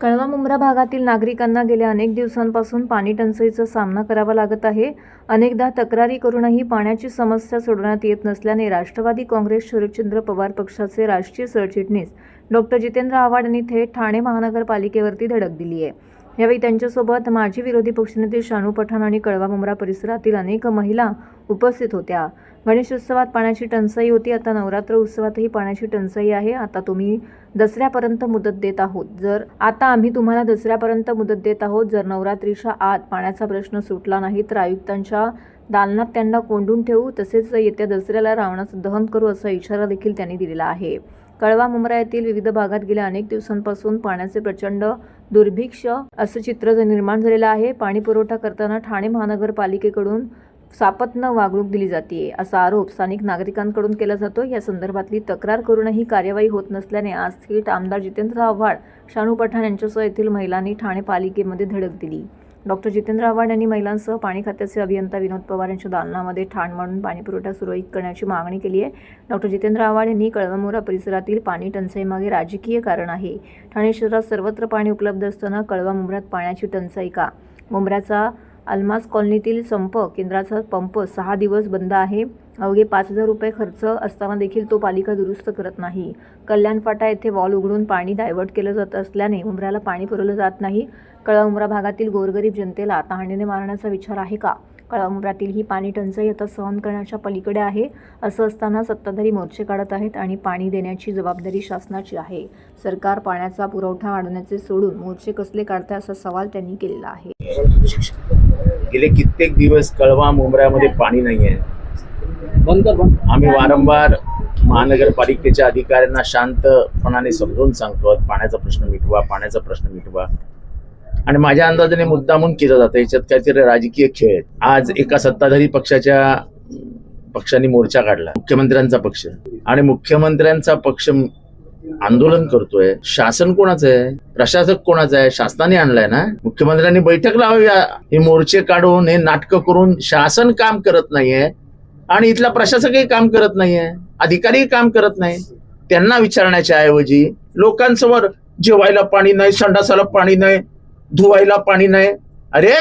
कळवा मुंब्रा भागातील नागरिकांना गेल्या अनेक दिवसांपासून पाणी टंचाईचा सामना करावा लागत आहे. अनेकदा तक्रारी करूनही पाण्याची समस्या सोडवण्यात येत नसल्याने राष्ट्रवादी काँग्रेस शरदचंद्र पवार पक्षाचे राष्ट्रीय सरचिटणीस डॉक्टर जितेंद्र आव्हाड यांनी थेट ठाणे महानगरपालिकेवरती धडक दिली आहे. यावेळी त्यांच्यासोबत माजी विरोधी पक्षनेते शानू पठाण आणि कळवा मुंब्रा परिसरातील अनेक महिला उपस्थित होत्या. गणेशोत्सवात पाण्याची टंचाई होती. आता नवरात्र उत्सवातही पाण्याची टंचाई आहे. आता तुम्ही दसऱ्यापर्यंत मुदत देत आहोत. जर आता आम्ही तुम्हाला दसऱ्यापर्यंत मुदत देत आहोत जर नवरात्रीच्या आत पाण्याचा प्रश्न सुटला नाही तर आयुक्तांच्या दालनात त्यांना कोंडून ठेवू. तसेच येत्या दसऱ्याला रावणाचं दहन करू असा इशारा देखील त्यांनी दिलेला आहे. कळवा मुंब्रा येथील विविध भागात गेल्या अनेक दिवसांपासून पाण्याचे प्रचंड दुर्भिक्ष असं चित्र जे निर्माण झालेलं आहे. पाणी पुरवठा करताना ठाणे महानगरपालिकेकडून सापत्न वागणूक दिली जाते असा आरोप स्थानिक नागरिकांकडून केला जातो. या संदर्भातली तक्रार करूनही कार्यवाही होत नसल्याने आज थेट आमदार जितेंद्र आव्हाड शानू पठाण यांच्यासह येथील महिलांनी ठाणे पालिकेमध्ये धडक दिली. डॉक्टर जितेंद्र आव्हाड यांनी महिलांसह पाणी खात्याचे अभियंता विनोद पवार यांच्या दालनामध्ये ठाण मांडून पाणीपुरवठा सुरळीत करण्याची मागणी केली आहे. डॉक्टर जितेंद्र आव्हाड यांनी कळवमोरा परिसरातील पाणी टंचाईमागे राजकीय कारण आहे. ठाणे शहरात सर्वत्र पाणी उपलब्ध असताना कळवा मुंबऱ्यात पाण्याची टंचाई का मुंबऱ्याचा अल्मास कॉलनीतील संप केंद्राचा पंप सहा दिवस बंद आहे. अवघे पाच हजार रुपये खर्च असताना देखील तो पालिका दुरुस्त करत नाही. कल्याण फाटा येथे वॉल उघडून पाणी डायव्हर्ट केलं जात असल्याने उमऱ्याला पाणी पुरवलं जात नाही. कळवा भागातील गोरगरीब जनतेला तहाणीने मारण्याचा विचार आहे का? कळवा ही पाणी टंचाई आता सहन करण्याच्या पलीकडे आहे असं असताना सत्ताधारी मोर्चे काढत आहेत आणि पाणी देण्याची जबाबदारी शासनाची आहे. सरकार पाण्याचा पुरवठा वाढवण्याचे सोडून मोर्चे कसले काढते असा सवाल त्यांनी केलेला आहे. गेले कित्येक दिवस कळवा मुंबऱ्यामध्ये पाणी नाही आहे आम्ही वारंवार महानगरपालिकेच्या अधिकाऱ्यांना शांतपणाने समजून सांगतो पाण्याचा प्रश्न मिटवा पाण्याचा प्रश्न मिटवा. आणि माझ्या अंदाजाने मुद्दामून केला जातं याच्यात काहीतरी राजकीय खेळ आहेत. आज एका सत्ताधारी पक्षाच्या पक्षाने मोर्चा काढला. मुख्यमंत्र्यांचा पक्ष. आणि मुख्यमंत्र्यांचा पक्ष आंदोलन करतोय. शासन कोणाचं आहे? प्रशासक कोणाचं आहे? शासनाने आणलाय ना? मुख्यमंत्र्यांनी बैठक लावावी हे मोर्चे काढून हे नाटकं करून शासन काम करत नाहीये. आणि इथला प्रशासकही काम करत नाहीये अधिकारीही काम करत नाही. त्यांना विचारण्याच्या ऐवजी लोकांसमोर जेवायला पाणी नाही संडासाला पाणी नाही धुवायला पाणी नाही. अरे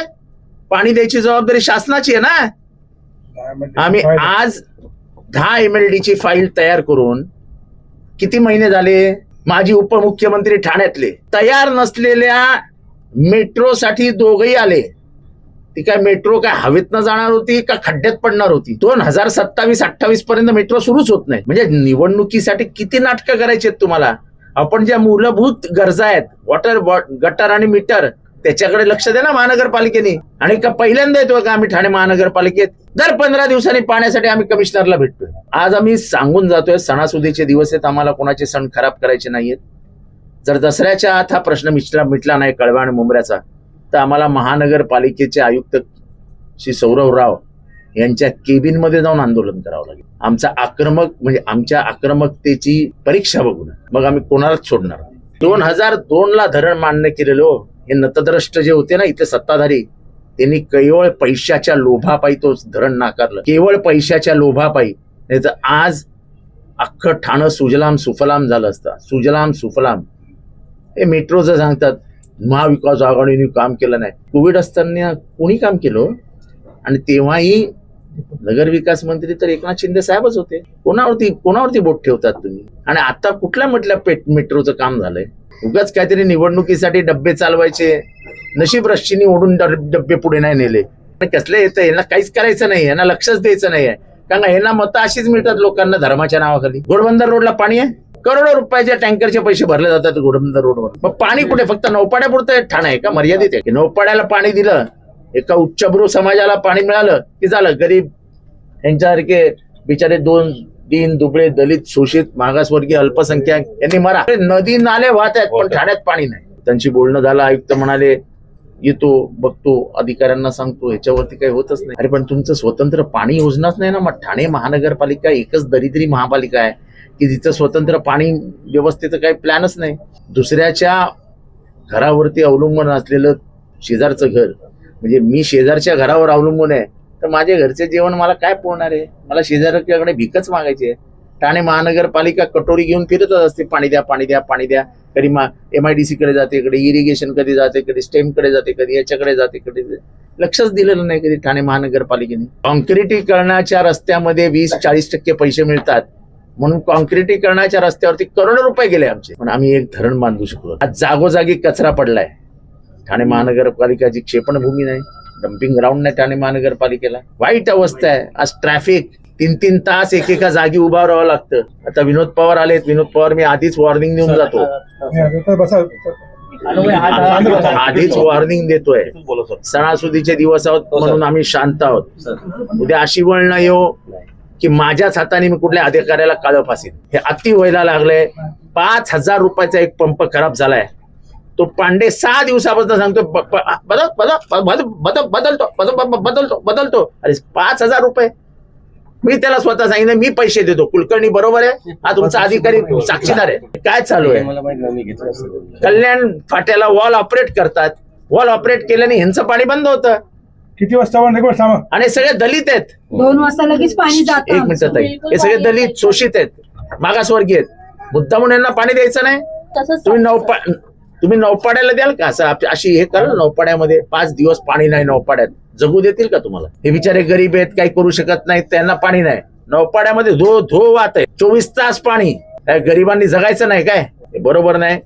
पाणी द्यायची जबाबदारी शासनाची आहे ना? आम्ही आज दहा एम एल ची फाईल तयार करून किती महिने झाले? माजी उपमुख्यमंत्री ठाण्यातले. तयार नसलेल्या मेट्रोसाठी दोघही आले. ती काय मेट्रो काय हवेतनं जाणार होती का खड्ड्यात पडणार होती? दोन हजार सत्तावीस अठ्ठावीस पर्यंत मेट्रो सुरूच होत नाही. म्हणजे निवडणुकीसाठी किती नाटकं करायची आहेत तुम्हाला? आपण ज्या मूलभूत गरजा आहेत वॉटर गटर आणि मीटर त्याच्याकडे लक्ष द्या ना महानगरपालिकेने. आणि का पहिल्यांदा येतोय का आम्ही ठाणे महानगरपालिकेत? दर पंधरा दिवसांनी पाण्यासाठी आम्ही कमिशनरला भेटतोय. आज आम्ही सांगून जातोय सणासुदीचे दिवस आहेत आम्हाला कोणाचे सण खराब करायचे नाहीयेत. जर दसऱ्याच्या आत हा प्रश्न मिटला मिटला नाही कळवा आणि मुंबऱ्याचा. तर आम्हाला महानगरपालिकेचे आयुक्त श्री सौरव राव यांच्या केबिनमध्ये जाऊन आंदोलन करावं लागेल. आमचा आक्रमक म्हणजे आमच्या आक्रमकतेची परीक्षा बघून. मग आम्ही कोणालाच सोडणार नाही. दोन हजार दोन ला धरण मान्य केलेलं हो. हे नतद्रष्ट जे होते ना इथले सत्ताधारी त्यांनी केवळ पैशाच्या लोभापायी तो धरण नाकारलं. केवळ पैशाच्या लोभापायी. नाही तर आज अख्खं ठाणं सुजलाम सुफलाम झालं असतं. सुजलाम सुफलाम. हे मेट्रोचं सांगतात. महाविकास आघाडीने काम केलं नाही. कोविड असताना कोणी काम केलं? आणि तेव्हाही नगरविकास मंत्री तर एकनाथ शिंदे साहेबच होते. कोणावरती कोणावरती बोट ठेवतात तुम्ही? आणि आता कुठल्या म्हटल्या पेट मेट्रोचं काम झालंय? उगाच काहीतरी निवडणुकीसाठी डब्बे चालवायचे. नशीब रश्चिनी ओढून डब्बे पुढे नाही नेले. आणि कसले येतं यांना काहीच करायचं नाही यांना लक्षच द्यायचं नाहीये कारण यांना मतं अशीच मिळतात लोकांना धर्माच्या नावाखाली. घोडबंदर रोडला पाणी आहे? करोडो रुपयाच्या टँकरचे पैसे भरले जातात घोडबंदर रोडवर. मग पाणी कुठे? फक्त नौपाड्यापुरतं ठाण आहे का? मर्यादित आहे. की नौपाड्याला पाणी दिलं एका उच्चभ्रू समाजाला पाणी मिळालं की झालं? गरीब यांच्यासारखे बिचारे दोन दीन दुबळे दलित शोषित मागासवर्गीय अल्पसंख्याक यांनी मरा. नदी नाले वाहत आहेत पण ठाण्यात पाणी नाही. त्यांची बोलणं झालं आयुक्त म्हणाले येतो बघतो अधिकाऱ्यांना सांगतो ह्याच्यावरती काही होतच नाही. अरे पण तुमचं स्वतंत्र पाणी योजनाच नाही ना मग ठाणे महानगरपालिका एकच दरिद्री महापालिका आहे. की जिचं स्वतंत्र पाणी व्यवस्थेचं काही प्लॅनच नाही. दुसऱ्याच्या घरावरती अवलंबून असलेलं शेजारचं घर म्हणजे मी शेजारच्या घरावर अवलंबून आहे तर माझ्या घरचे जेवण मला काय पुरणार आहे? मला शेजारच्याकडे भीकच मागायची आहे. ठाणे महानगरपालिका कटोरी घेऊन फिरतच असते पाणी द्या पाणी द्या पाणी द्या. कधी मा एम आय डी सी कडे जाते कधी इरिगेशन कधी जाते कधी स्टेमकडे जाते कधी याच्याकडे जाते कधी लक्षच दिलेलं नाही कधी ठाणे महानगरपालिकेने. कॉन्क्रिटीकरणाच्या रस्त्यामध्ये वीस चाळीस टक्के पैसे मिळतात. म्हणून कॉन्क्रिटीकरणाच्या रस्त्यावरती करोडो रुपये गेले आमचे. पण आम्ही एक धरण बांधू शकलो. आज जागोजागी कचरा पडलाय. ठाणे महानगरपालिकाची क्षेपणभूमी नाही डम्पिंग ग्राउंड नाही ठाणे महानगरपालिकेला. वाईट अवस्था आहे. आज ट्रॅफिक तीन तीन तास एकेका जागी उभा राहावं लागतं. आता विनोद पवार आलेत. विनोद पवार मी आधीच वॉर्निंग देऊन जातो. आधीच वॉर्निंग देतोय. सणासुदीचे दिवस आहोत म्हणून आम्ही शांत आहोत. उद्या अशी वळण येऊ की माझ्याच हाताने मी कुठल्या अधिकाऱ्याला काळं फासीन. हे अति व्हायला लागलंय. पाच हजार रुपयाचा एक पंप खराब झालाय. तो पांडे सहा दिवसापासून सांगतो बदल बदल बदल बदल बदलतो बदल बदल- बदलतो बदलतो. अरे पाच हजार रुपये. मी त्याला स्वतः सांगितलं मी पैसे देतो कुलकर्णी बरोबर आहे? हा तुमचा अधिकारी साक्षीदार आहे. काय चालू आहे? कल्याण फाट्याला वॉल ऑपरेट करतात. वॉल ऑपरेट केल्याने ह्यांचं पाणी बंद होतं. किती वाजता वन एक थांबा आणि सगळे दलित आहेत. दोन वाजता लगेच पाणी जातं एक मिनिट ताई. हे सगळे दलित शोषित आहेत. मागासवर्गीय आहेत. मुद्दा म्हणून यांना पाणी द्यायचं नाही. तुम्ही नौपा तुम्ही नौपाड्याला द्याल का? असं अशी हे कराल नौपाड्यामध्ये पाच दिवस पाणी नाही नौपाड्यात. जगू देतील का तुम्हाला? हे बिचारे गरीब आहेत काही करू शकत नाहीत त्यांना पाणी नाही. नौपाड्यामध्ये धो धो वात आहे. चोवीस तास पाणी. काय गरिबांनी जगायचं नाही काय? हे बरोबर नाही.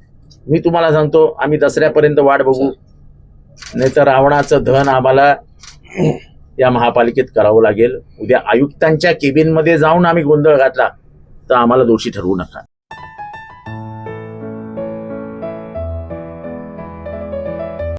मी तुम्हाला सांगतो आम्ही दसऱ्यापर्यंत वाट बघू. नाही तर रावणाचं धन आम्हाला या महापालिकेत करावं लागेल. उद्या आयुक्तांच्या केबिनमध्ये जाऊन आम्ही गोंधळ घातला तर आम्हाला दोषी ठरवू नका.